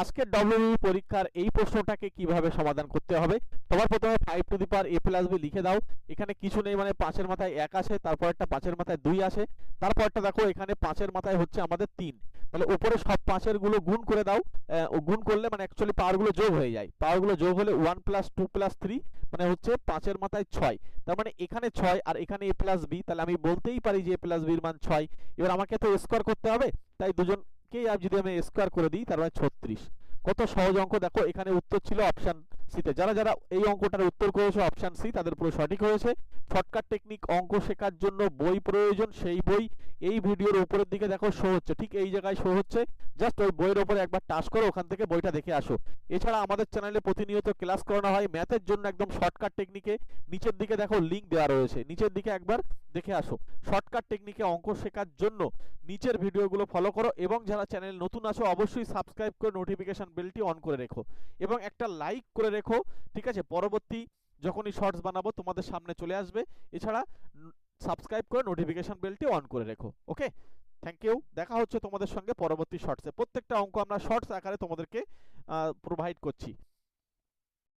আজকের ডব্লিউবি পরীক্ষার এই প্রশ্নটাকে কীভাবে সমাধান করতে হবে? তোমার প্রথমে five to the power A plus B লিখে দাও। এখানে কিছু নেই মানে পাঁচের মাথায় এক আসে, তারপর একটা পাঁচের মাথায় দুই আসে। তারপরটা দেখো, এখানে পাঁচের মাথায় হচ্ছে আমাদের তিন। তাহলে উপরে সব পাঁচেরগুলো গুণ করে দাও। গুণ করলে মানে অ্যাকচুয়ালি পাওয়ারগুলো যোগ হয়ে যায়। পাওয়ারগুলো যোগ হলে one plus two plus three মানে হচ্ছে পাঁচের মাথায় ছয়। তার মানে এখানে ছয় আর এখানে এ প্লাস বি তাহলে আমি বলতেই পারি যে এ প্লাস বির মান ছয়। এবার আমাকে তো স্কোয়ার করতে হবে, তাই দুজনকেই আর যদি আমি স্কোয়ার করে দিই, তার মানে ছত্রিশ। কত সহজ অঙ্ক? দেখো, এখানে উত্তর ছিল অপশন সিতে যারা যারা এই অঙ্কটার উত্তর করেছে অপশন সি তাদের পুরো সঠিক হয়েছে। শর্টকাট টেকনিক অঙ্ক শেখার জন্য বই প্রয়োজন, সেই বই এই ভিডিওর উপরের দিকে দেখো শো হচ্ছে। ঠিক এই জায়গায় শো হচ্ছে। জাস্ট ওই বইয়ের উপরে একবার টাচ করো ওখান থেকে বইটা দেখে আসো। এছাড়া আমাদের চ্যানেলে প্রতিনিয়ত ক্লাস করানো হয়। ম্যাথের জন্য একদম শর্টকাট টেকনিকে নিচের দিকে দেখো লিংক দেওয়া রয়েছে। নিচের দিকে একবার দেখে আসো। শর্টকাট টেকনিকে অঙ্ক শেখার জন্য নিচের ভিডিওগুলো ফলো করো এবং যারা চ্যানেল নতুন আসো অবশ্যই সাবস্ক্রাইব করে নোটিফিকেশন বেলটি অন করে রেখো এবং একটা লাইক করে রেখো। ঠিক আছে? পরবর্তী যখনই শর্টস বানাবো তোমাদের সামনে চলে আসবে। এছাড়া সাবস্ক্রাইব করে নোটিফিকেশন বেলটি অন করে রেখো ওকে থ্যাংক ইউ দেখা হচ্ছে তোমাদের সঙ্গে পরবর্তী শর্টসে প্রত্যেকটা অঙ্ক আমরা শর্টস আকারে তোমাদেরকে প্রোভাইড করছি।